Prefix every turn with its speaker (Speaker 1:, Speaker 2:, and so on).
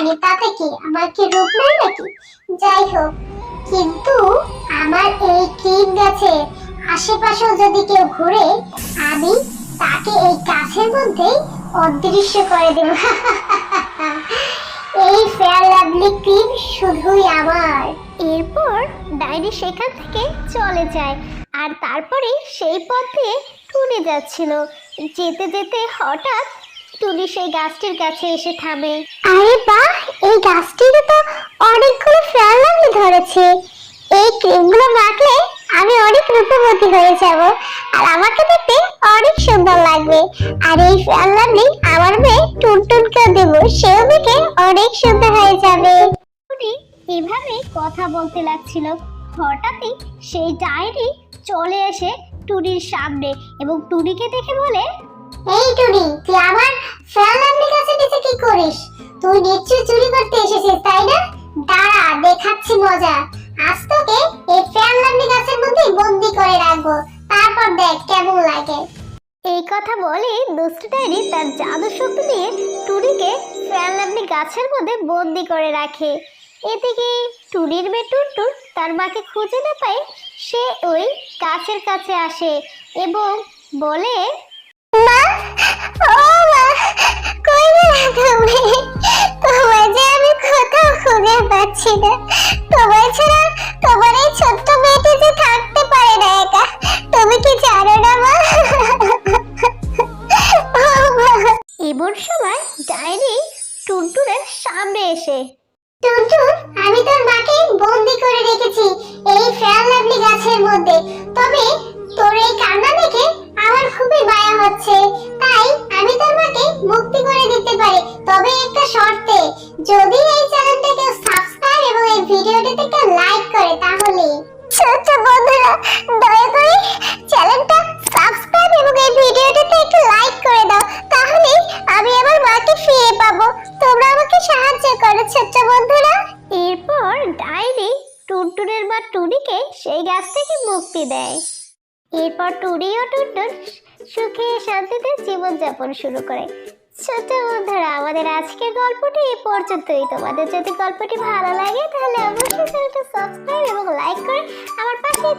Speaker 1: আমি ডাইনি তাতে কি আমার রূপ নাই নাকি? যাই হোক, কিন্তু আমার এই ক্রিম গাছে আশেপাশেও যদি কেউ ঘুরে, আমি তাকে এই গাছের মধ্যেই অদৃশ্য করে দেব। এই ফেয়ার লাভলি ক্রিম শুধুই আমার।
Speaker 2: এরপর ডাইনি সেখান থেকে চলে যায়, আর তারপরে সেই পথ দিয়ে টুনি যাচ্ছিল। যেতে যেতে হঠাৎ টুনি সেই গাছটির কাছে এসে থামে।
Speaker 1: আরে বাহ এই গাছটিতে তো অনেকগুলো ফেয়ার লাভলি ধরেছে। এই ক্রিমগুলো মাখলে আমি অনেক রূপবতী হয়ে যাব আর আমাকে দেখতে অনেক সুন্দর লাগবে। আর এই লাভলি আমার মেয়ে টুনটুনকে দেবো সেও দেখে অনেক সুন্দর হয়ে যাবে।
Speaker 2: টুনি এভাবে কথা বলতে লাগছিল। হঠাৎই সেই ডায়েরি চলে এসে টুনির সামনে এবং টুনিকে দেখে বলে
Speaker 1: এই টুনি, তুই লাভলি গাছের নিচে কি করিস? তুই নিশ্চয়ই চুরি করতে এসেছিস, তাই না? দাঁড়া, দেখাচ্ছি মজা। আজ তোকে এই ফেয়ার লাভলি গাছের মধ্যে বন্দি করে রাখব। তারপর দেখ কেমন লাগে।
Speaker 2: এই কথা বলে দুষ্টু ডায়েরি তার জাদু শক্তি দিয়ে টুনিকে লাভলি গাছের মধ্যে বন্দি করে রাখে। এদিকে টুনির মেয়ে টুনটুন তার মাকে খুঁজে না পায়, সে ওই গাছের কাছে আসে এবং বলে
Speaker 1: না তোমায় ছাড়া তোমার এই ছোট্ট মেয়েটি যে থাকতে পারে না একা তুমি কি জানো না মা?
Speaker 2: এমন সময় ডায়েরি টুনটুনের সামনে এসে
Speaker 1: টুনটুন আমি তোর মাকে বন্দি করে রেখেছি এই ফেয়ার লাভলি গাছের মধ্যে। তবে তোর এই কান্না দেখে আমার খুবই মায়া হচ্ছে। তাই আমি তোর মাকে মুক্তি করে দিতে পারি। তবে একটা শর্তে যদি এই চ্যানেলটাকে সাবস্ক্রাইব এবং এই ভিডিওটিতে একটা লাইক তাহলে। ছোট বন্ধুরা, দয়া করে চ্যানেলটা সাবস্ক্রাইব এবং এই ভিডিওটিতে একটু লাইক করে দাও। তাহলে আমি আমার মাকে ফিরে পাবো। তোমরা আমাকে সাহায্য করো, ছোট্ট বন্ধুরা।
Speaker 2: এরপর ডায়েরি টুনটুনের মা টুনিকে সেই গাছ থেকে মুক্তি দেয়। এরপর টুনি ও টুনটুন সুখে শান্তিতে জীবনযাপন শুরু করে। ছোট বন্ধুরা, আমাদের আজকের গল্পটি এই পর্যন্তই। তোমাদের যদি গল্পটি ভালো লাগে, তাহলে অবশ্যই চ্যানেলটা সাবস্ক্রাইব এবং লাইক করে আমার পাশে